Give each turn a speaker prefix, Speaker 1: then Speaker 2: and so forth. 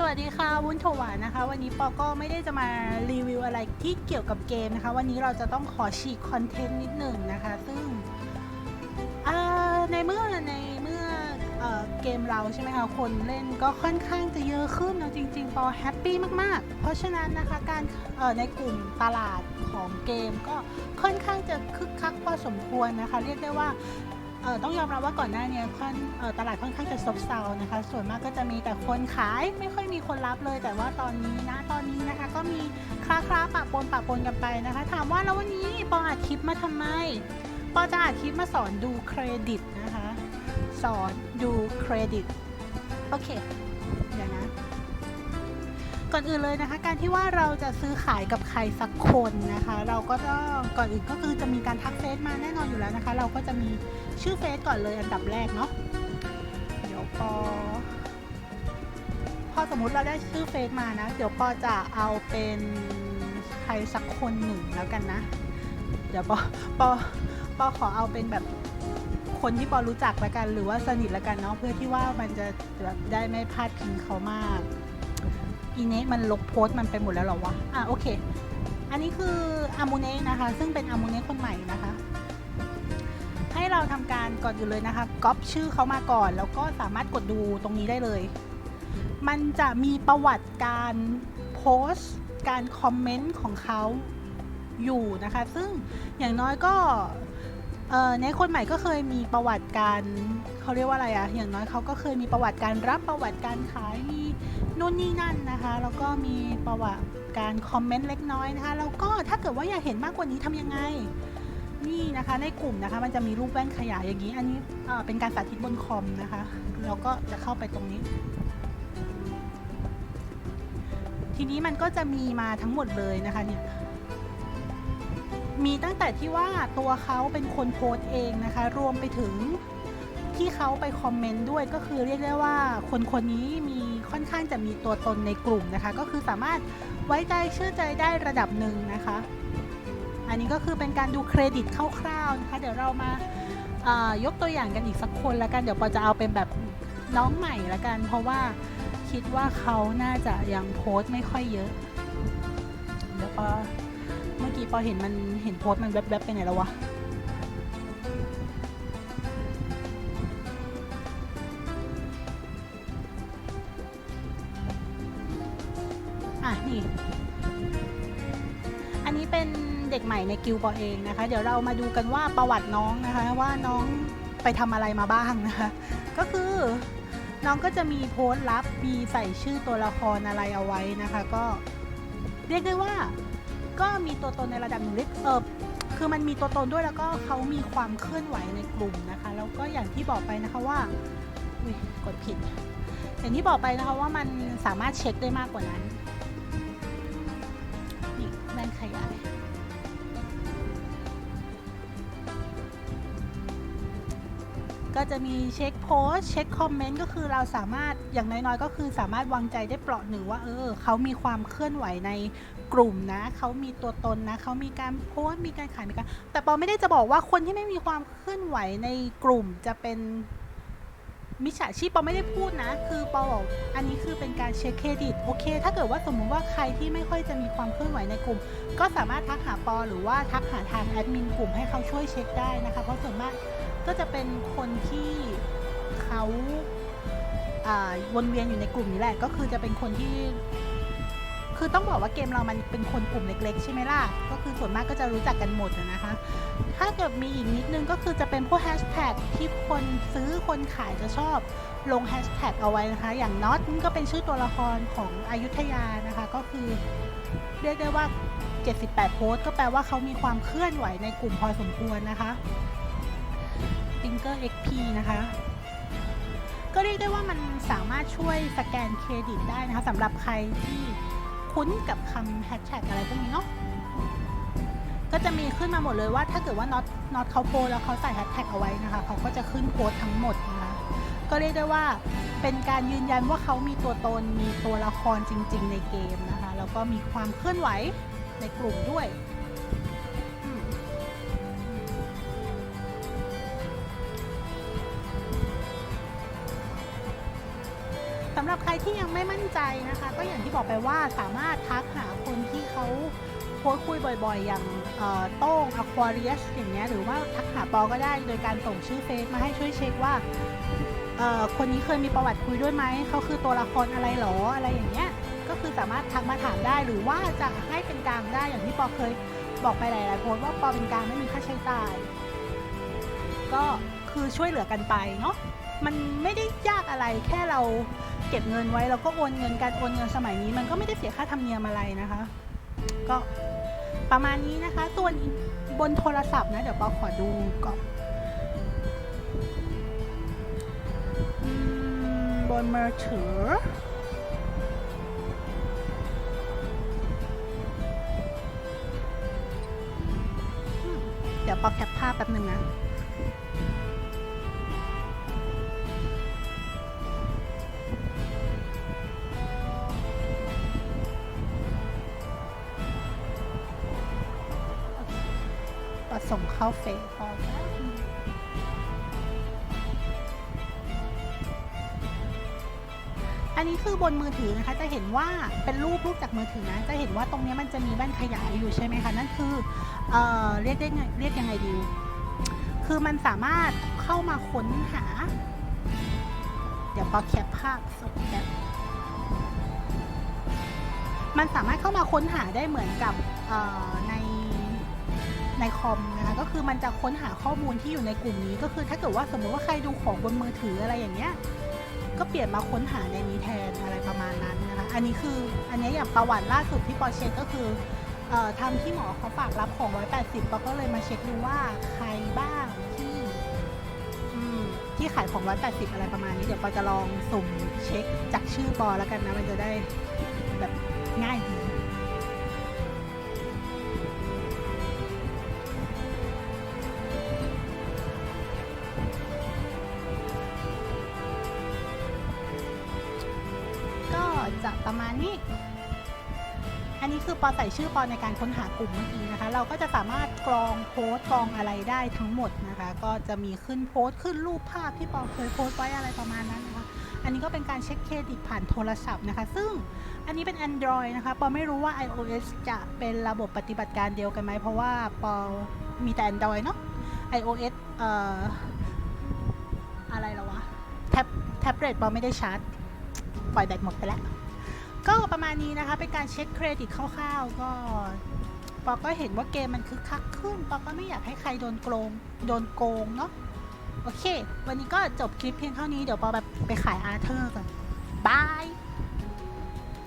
Speaker 1: สวัสดีค่ะ วุ้นโถวานนะคะ วันนี้ปอก็ไม่ได้จะมารีวิวอะไรที่เกี่ยวกับเกมนะคะ วันนี้เราจะต้องขอฉีกคอนเทนต์นิดหนึ่งนะคะ ซึ่งในเมื่อในเมื่อเอเกมเราใช่ไหมคะ คนเล่นก็ค่อนข้างจะเยอะขึ้นนะจริง ๆ ปอแฮปปี้มากๆ เพราะฉะนั้นนะคะการในกลุ่มตลาดของเกมก็ค่อนข้างจะคึกคักพอสมควรนะคะ เรียกได้ว่า ต้องยอมรับว่าก่อนหน้านี้ค่อนตลาดค่อนข้างจะซบเซานะคะ ส่วนมากก็จะมีแต่คนขายไม่ค่อยมีคนรับเลย แต่ว่าตอนนี้นะตอนนี้นะคะ ก็มีคลาคลาปะปนปะปนกันไปนะคะ ถามว่าแล้ววันนี้ปออัดคลิปมาทำไมปอจะอัดคลิปมาสอนดูเครดิตนะคะ สอนดูเครดิตโอเคเดี๋ยวนะก่อนอื่นเลยนะคะ การที่ว่าเราจะซื้อขายกับใครสักคนนะคะ เราก็ต้องก่อนอื่นก็คือจะมีการทักเฟซมาแน่นอนอยู่แล้วนะคะ เราก็จะมี ชื่อเฟซก่อนเลยอันดับแรกเนาะเดี๋ยวปอ พอสมมุติเราได้ชื่อเฟซมานะ เดี๋ยวปอจะเอาเป็นใครสักคนหนึ่งแล้วกันนะ เดี๋ยวปอปอปอขอเอาเป็นแบบคนที่ปอรู้จักแล้วกันหรือว่าสนิทแล้วกันเนาะเพื่อที่ว่ามันจะแบบได้ไม่พลาดพิงเขามาก อีเนสมันลบโพสต์มันไปหมดแล้วเหรอวะ อะโอเค อันนี้คืออามูเนะนะคะ ซึ่งเป็นอามูเนะคนใหม่นะคะ ให้เราทำการก่อนอื่เลยนะคะก๊อปชื่อเขามาก่อน แล้วก็สามารถกดดูตรงนี้ได้เลย มันจะมีประวัติการโพสต์การคอมเมนต์ของเขาอยู่นะคะ ซึ่งอย่างน้อยก็ในคนใหม่ก็เคยมีประวัติการเขาเรียกว่าอะไรอะอย่างน้อยเขาก็เคยมีประวัติการรับประวัติการขายมีนู่นนี่นั่นนะคะ แล้วก็มีประวัติการคอมเมนต์เล็กน้อยนะคะ แล้วก็ถ้าเกิดว่าอยากเห็นมากกว่านี้ทำยังไง นี่นะคะในกลุ่มนะคะมันจะมีรูปแว่นขยายอย่างนี้ อันนี้เป็นการสาธิตบนคอมนะคะเราก็จะเข้าไปตรงนี้ ทีนี้มันก็จะมีมาทั้งหมดเลยนะคะเนี่ยมีตั้งแต่ที่ว่าตัวเขาเป็นคนโพสต์เองนะคะ รวมไปถึงที่เขาไปคอมเมนต์ด้วยก็คือเรียกได้ว่าคนคนนี้มีค่อนข้างจะมีตัวตนในกลุ่มนะคะ ก็คือสามารถไว้ใจเชื่อใจได้ระดับหนึ่งนะคะ อันนี้ก็คือเป็นการดูเครดิตคร่าวๆนะคะ เดี๋ยวเรามายกตัวอย่างกันอีกสักคนล้วกัน เดี๋ยวปอจะเอาเป็นแบบน้องใหม่ละกัน เพราะว่าคิดว่าเขาน่าจะยังโพสต์ไม่ค่อยเยอะ เดี๋ยวปอเมื่อกี้ปอเห็นมันเห็นโพสต์มันแวบๆไปไหนแล้ววะอะนี่ เป็นเด็กใหม่ในกิลด์ปอเองนะคะ เดี๋ยวเรามาดูกันว่าประวัติน้องนะคะว่าน้องไปทำอะไรมาบ้างนะคะ ก็คือน้องก็จะมีโพสต์ลับมีใส่ชื่อตัวละครอะไรเอาไว้นะคะ ก็เรียกได้ว่าก็มีตัวตนในระดับหนึ่งเล็กเออคือมันมีตัวตนด้วยแล้วก็เขามีความเคลื่อนไหวในกลุ่มนะคะ แล้วก็อย่างที่บอกไปนะคะว่าอุ๊ยกดผิด อย่างที่บอกไปนะคะว่ามันสามารถเช็คได้มากกว่านั้น นี่แว่นขยายก็จะมีเช็คโพสเช็คคอมเมนต์ก็คือเราสามารถอย่างน้อยๆก็คือสามารถวางใจได้เปราะหนึ่งว่า เออเขามีความเคลื่อนไหวในกลุ่มนะเขามีตัวตนนะเขามีการโพสมีการขายมีการแต่ปอไม่ได้จะบอกว่าคนที่ไม่มีความเคลื่อนไหวในกลุ่มจะเป็น มิจฉาชีพปอไม่ได้พูดนะ คือปอบอกอันนี้คือเป็นการเช็คเครดิตโอเค ถ้าเกิดว่าสมมุติว่าใครที่ไม่ค่อยจะมีความเคลื่อนไหวในกลุ่ม ก็สามารถทักหาปอหรือว่าทักหาทางแอดมินกลุ่มให้เขาช่วยเช็คได้นะคะ เพราะส่วนมากก็จะเป็นคนที่เขาอ่าวนเวียนอยู่ในกลุ่มนี้แหละ ก็คือจะเป็นคนที่ คือต้องบอกว่าเกมเรามันเป็นคนกลุ่มเล็ก ๆ ใช่ไหมล่ะ ก็คือส่วนมากก็จะรู้จักกันหมดนะคะ ถ้าเกิดมีอีกนิดนึงก็คือจะเป็นพวกแฮชแท็กที่คนซื้อคนขายจะชอบลงแฮชแท็กเอาไว้นะคะ อย่างน็อตก็เป็นชื่อตัวละครของอายุทยานะคะ ก็คือเรียกได้ว่า 78 โพสต์ก็แปลว่าเขามีความเคลื่อนไหวในกลุ่มพอสมควรนะคะ Finger XP นะคะก็เรียกได้ว่ามันสามารถช่วยสแกนเครดิตได้นะคะสำหรับใครที่ คุ้นกับคำแฮชแท็กอะไรพวกนี้เนาะก็จะมีขึ้นมาหมดเลยว่า ถ้าเกิดว่าน็อตน็อตเขาโพลแล้วเขาใส่แฮชแท็กเอาไว้นะคะเขาก็จะขึ้นโพสทั้งหมดนะคะก็เรียกได้ว่าเป็นการยืนยันว่าเขามีตัวตนมีตัวละครจริง ๆ ในเกมนะคะแล้วก็มีความเคลื่อนไหวในกลุ่มด้วย หรับใครที่ยังไม่มั่นใจนะคะ ก็อย่างที่บอกไปว่าสามารถทักหาคนที่เขาโพสคุยบ่อยๆ อย่างเอ่อโต้ง Aquarius อย่างเงี้ยหรือว่าทักหาปอก็ได้โดยการส่งชื่อเฟซมาให้ช่วยเช็คว่าคนนี้เคยมีประวัติคุยด้วยไหมเขาคือตัวละครอะไรหรออะไรอย่างเงี้ยก็คือสามารถทักมาถามได้หรือว่าจะให้เป็นกลางได้อย่างที่ปอเคยบอกไปหลายๆโพสว่าปอเป็นกลางไม่มีค่าใช้จ่าย ก็คือช่วยเหลือกันไปเนาะมันไม่ได้ยากอะไรแค่เรา เก็บเงินไว้แล้วก็โอนเงินการโอนเงินสมัยนี้ มันก็ไม่ได้เสียค่าธรรมเนียมอะไรนะคะ ก็ประมาณนี้นะคะส่วนบนโทรศัพท์นะเดี๋ยวปอขอดูก่อนบนมือถือเดี๋ยวปอแคปภาพแป๊บหนึ่งนะ ก็ส่งเข้าเฟซพออันนี้คือบนมือถือนะคะจะเห็นว่าเป็นรูปรูปจากมือถือนะจะเห็นว่าตรงนี้มันจะมีแว่นขยายอยู่ใช่ไหมคะนั่นคือเออเรียกได้ไงเรียกยังไงดี คือมันสามารถเข้ามาค้นหา เดี๋ยวพอแคปภาพส่งแคปมันสามารถเข้ามาค้นหาได้เหมือนกับใน ในคอมนะคะก็คือมันจะค้นหาข้อมูลที่อยู่ในกลุ่มนี้ ก็คือถ้าเกิดว่าสมมติว่าใครดูของบนมือถืออะไรอย่างเงี้ยก็เปลี่ยนมาค้นหาในนี้แทนอะไรประมาณนั้นนะคะอันนี้คืออันนี้อย่างประวัติล่าสุดที่ปอเช็คก็คืออ่อทำที่หมอเขาฝากรับของ 180ปอก็เลยมาเช็คดูว่าใครบ้างที่ที่ขายของ 180 อะไรประมาณนี้ เดี๋ยวปอจะลองสุ่มเช็คจากชื่อปอแล้วกันนะมันจะได้ นี้ อันนี้คือปอใส่ชื่อปอในการค้นหากลุ่มเมื่อกี้นะคะ เราก็จะสามารถกรองโพสต์กรองอะไรได้ทั้งหมดนะคะ ก็จะมีขึ้นโพสต์ขึ้นรูปภาพที่ปอเคยโพสต์ไว้อะไรประมาณนั้นนะคะ อันนี้ก็เป็นการเช็คเครดิตผ่านโทรศัพท์นะคะ ซึ่งอันนี้เป็น Android นะคะ ปอไม่รู้ว่า iOS จะเป็นระบบปฏิบัติการเดียวกันไหม เพราะว่าปอมีแต่ Android เนาะ iOS เอ่ออะไรแล้ววะ แท็บแท็บเล็ตปอไม่ได้ชาร์จ ปล่อยแบตหมดไปแล้ว ก็ประมาณนี้นะคะ เป็นการเช็คเครดิตคร่าวๆ ก็ปอก็เห็นว่าเกมมันคึกคักขึ้นปอก็ไม่อยากให้ใครโดนโกงโดนโกงเนาะโอเค วันนี้ก็จบคลิปเพียงเท่านี้เดี๋ยวปอแบบไปขายอาร์เธอร์ก่อนบาย